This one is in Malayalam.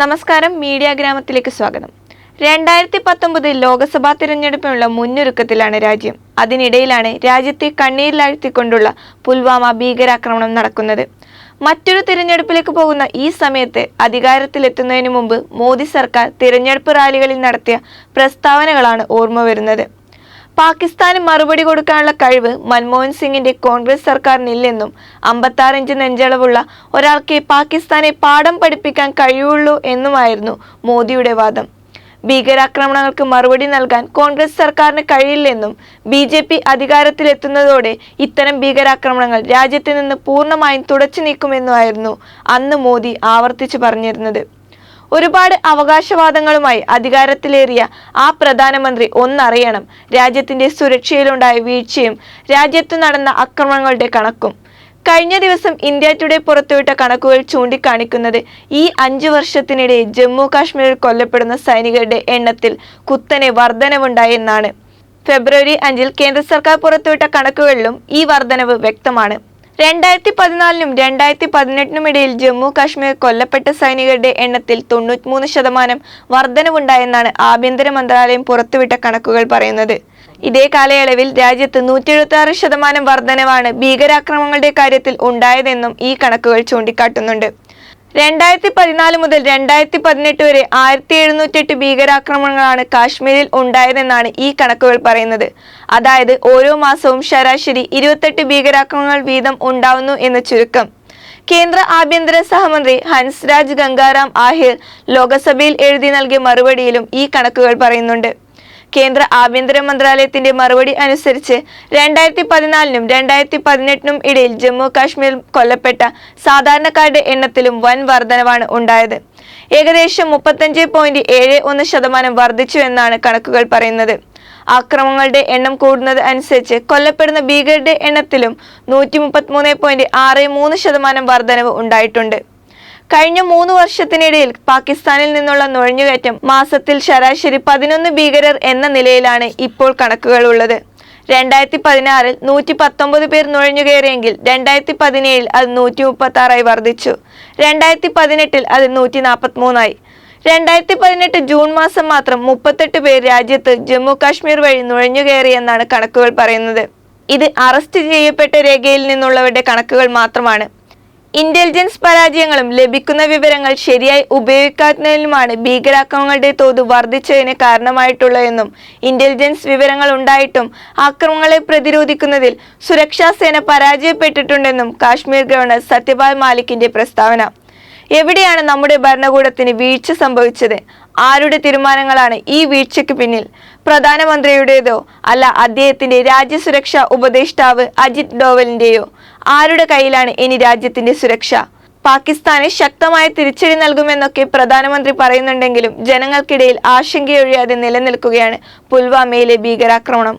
നമസ്കാരം മീഡിയ ഗ്രാമത്തിലേക്ക് സ്വാഗതം. രണ്ടായിരത്തി പത്തൊമ്പതിൽ ലോക്സഭാ തിരഞ്ഞെടുപ്പിനുള്ള മുന്നൊരുക്കത്തിലാണ് രാജ്യം. അതിനിടയിലാണ് രാജ്യത്തെ കണ്ണീരിലാഴ്ത്തിക്കൊണ്ടുള്ള പുൽവാമ ഭീകരാക്രമണം നടക്കുന്നത്. മറ്റൊരു തിരഞ്ഞെടുപ്പിലേക്ക് പോകുന്ന ഈ സമയത്ത് അധികാരത്തിലെത്തുന്നതിന് മുമ്പ് മോദി സർക്കാർ തിരഞ്ഞെടുപ്പ് റാലികളിൽ നടത്തിയ പ്രസ്താവനകളാണ് ഓർമ്മ വരുന്നത്. പാകിസ്ഥാന് മറുപടി കൊടുക്കാനുള്ള കഴിവ് മൻമോഹൻ സിംഗിന്റെ കോൺഗ്രസ് സർക്കാരിനില്ലെന്നും അമ്പത്താറിഞ്ച് നെഞ്ചളവുള്ള ഒരാൾക്ക് പാകിസ്ഥാനെ പാഠം പഠിപ്പിക്കാൻ കഴിയുള്ളൂ എന്നുമായിരുന്നു മോദിയുടെ വാദം. ഭീകരാക്രമണങ്ങൾക്ക് മറുപടി നൽകാൻ കോൺഗ്രസ് സർക്കാരിന് കഴിയില്ലെന്നും ബി ജെ പി അധികാരത്തിലെത്തുന്നതോടെ ഇത്തരം ഭീകരാക്രമണങ്ങൾ രാജ്യത്ത് നിന്ന് പൂർണമായും തുടച്ചു നീക്കുമെന്നുമായിരുന്നു അന്ന് മോദി ആവർത്തിച്ചു പറഞ്ഞിരുന്നത്. ഒരുപാട് അവകാശവാദങ്ങളുമായി അധികാരത്തിലേറിയ ആ പ്രധാനമന്ത്രി ഒന്നറിയണം. രാജ്യത്തിന്റെ സുരക്ഷയിലുണ്ടായ വീഴ്ചയും രാജ്യത്തു നടന്ന അക്രമങ്ങളുടെ കണക്കും. കഴിഞ്ഞ ദിവസം ഇന്ത്യ ടുഡേ പുറത്തുവിട്ട കണക്കുകൾ ചൂണ്ടിക്കാണിക്കുന്നത് ഈ അഞ്ചു വർഷത്തിനിടെ ജമ്മു കാശ്മീരിൽ കൊല്ലപ്പെടുന്ന സൈനികരുടെ എണ്ണത്തിൽ കുത്തനെ വർധനവുണ്ടായെന്നാണ്. ഫെബ്രുവരി അഞ്ചിൽ കേന്ദ്ര സർക്കാർ പുറത്തുവിട്ട കണക്കുകളിലും ഈ വർധനവ് വ്യക്തമാണ്. രണ്ടായിരത്തി പതിനാലിനും രണ്ടായിരത്തി പതിനെട്ടിനും ഇടയിൽ ജമ്മു കാശ്മീർ കൊല്ലപ്പെട്ട സൈനികരുടെ എണ്ണത്തിൽ തൊണ്ണൂറ്റിമൂന്ന് ശതമാനം വർധനവുണ്ടായെന്നാണ് ആഭ്യന്തര മന്ത്രാലയം പുറത്തുവിട്ട കണക്കുകൾ പറയുന്നത്. ഇതേ കാലയളവിൽ രാജ്യത്ത് നൂറ്റി എഴുപത്തി ആറ് ശതമാനം വർധനവാണ് ഭീകരാക്രമണങ്ങളുടെ കാര്യത്തിൽ ഉണ്ടായതെന്നും ഈ കണക്കുകൾ ചൂണ്ടിക്കാട്ടുന്നുണ്ട്. രണ്ടായിരത്തി പതിനാല് മുതൽ രണ്ടായിരത്തി പതിനെട്ട് വരെ ആയിരത്തി എഴുന്നൂറ്റെട്ട് ഭീകരാക്രമണങ്ങളാണ് കാശ്മീരിൽ ഉണ്ടായതെന്നാണ് ഈ കണക്കുകൾ പറയുന്നത്. അതായത് ഓരോ മാസവും ശരാശരി ഇരുപത്തെട്ട് ഭീകരാക്രമണങ്ങൾ വീതം ഉണ്ടാവുന്നു എന്ന ചുരുക്കം. കേന്ദ്ര ആഭ്യന്തര സഹമന്ത്രി ഹൻസ്രാജ് ഗംഗാറാം ആഹിർ ലോകസഭയിൽ എഴുതി നൽകിയ മറുപടിയിലും ഈ കണക്കുകൾ പറയുന്നുണ്ട്. കേന്ദ്ര ആഭ്യന്തര മന്ത്രാലയത്തിന്റെ മറുപടി അനുസരിച്ച് രണ്ടായിരത്തി പതിനാലിനും രണ്ടായിരത്തി പതിനെട്ടിനും ഇടയിൽ ജമ്മു കാശ്മീരിൽ കൊല്ലപ്പെട്ട സാധാരണക്കാരുടെ എണ്ണത്തിലും വൻ വർധനവാണ് ഉണ്ടായത്. ഏകദേശം മുപ്പത്തഞ്ച് പോയിന്റ് ഏഴ് ഒന്ന് ശതമാനം വർദ്ധിച്ചു എന്നാണ് കണക്കുകൾ പറയുന്നത്. ആക്രമങ്ങളുടെ എണ്ണം കൂടുന്നത് അനുസരിച്ച് കൊല്ലപ്പെടുന്ന ഭീകരരുടെ എണ്ണത്തിലും നൂറ്റി മുപ്പത്തിമൂന്ന് പോയിന്റ് ആറ് മൂന്ന് ശതമാനം വർധനവ് ഉണ്ടായിട്ടുണ്ട്. കഴിഞ്ഞ മൂന്ന് വർഷത്തിനിടയിൽ പാകിസ്ഥാനിൽ നിന്നുള്ള നുഴഞ്ഞുകയറ്റം മാസത്തിൽ ശരാശരി പതിനൊന്ന് ഭീകരർ എന്ന നിലയിലാണ് ഇപ്പോൾ കണക്കുകൾ ഉള്ളത് രണ്ടായിരത്തി പതിനാറിൽ നൂറ്റി പത്തൊമ്പത് പേർ നുഴഞ്ഞുകയറിയെങ്കിൽ രണ്ടായിരത്തി പതിനേഴിൽ അത് നൂറ്റി മുപ്പത്തി ആറായി വർദ്ധിച്ചു. രണ്ടായിരത്തി പതിനെട്ടിൽ അത് നൂറ്റി നാൽപ്പത്തി മൂന്നായി രണ്ടായിരത്തി പതിനെട്ട് ജൂൺ മാസം മാത്രം മുപ്പത്തെട്ട് പേർ രാജ്യത്ത് ജമ്മു കാശ്മീർ വഴി നുഴഞ്ഞുകയറിയെന്നാണ് കണക്കുകൾ പറയുന്നത്. ഇത് അറസ്റ്റ് ചെയ്യപ്പെട്ട രേഖയിൽ നിന്നുള്ളവരുടെ കണക്കുകൾ മാത്രമാണ്. ഇന്റലിജൻസ് പരാജയങ്ങളും ലഭിക്കുന്ന വിവരങ്ങൾ ശരിയായി ഉപയോഗിക്കാത്തതിലുമാണ് ഭീകരാക്രമണങ്ങളുടെ തോത് വർദ്ധിച്ചതിന് കാരണമായിട്ടുള്ളതെന്നും ഇന്റലിജൻസ് വിവരങ്ങൾ ഉണ്ടായിട്ടും ആക്രമണങ്ങളെ പ്രതിരോധിക്കുന്നതിൽ സുരക്ഷാ സേന പരാജയപ്പെട്ടിട്ടുണ്ടെന്നും കാശ്മീർ ഗവർണർ സത്യപാൽ മാലിക്കിന്റെ പ്രസ്താവന. എവിടെയാണ് നമ്മുടെ ഭരണകൂടത്തിന് വീഴ്ച സംഭവിച്ചത്? ആരുടെ തീരുമാനങ്ങളാണ് ഈ വീഴ്ചയ്ക്ക് പിന്നിൽ? പ്രധാനമന്ത്രിയുടേതോ അല്ല അദ്ദേഹത്തിന്റെ രാജ്യസുരക്ഷാ ഉപദേഷ്ടാവ് അജിത് ഡോവലിന്റെയോ? ആരുടെ കയ്യിലാണ് ഇനി രാജ്യത്തിന്റെ സുരക്ഷ? പാകിസ്ഥാനെ ശക്തമായ തിരിച്ചടി നൽകുമെന്നൊക്കെ പ്രധാനമന്ത്രി പറയുന്നുണ്ടെങ്കിലും ജനങ്ങൾക്കിടയിൽ ആശങ്കയൊഴിയാതെ നിലനിൽക്കുകയാണ് പുൽവാമയിലെ ഭീകരാക്രമണം.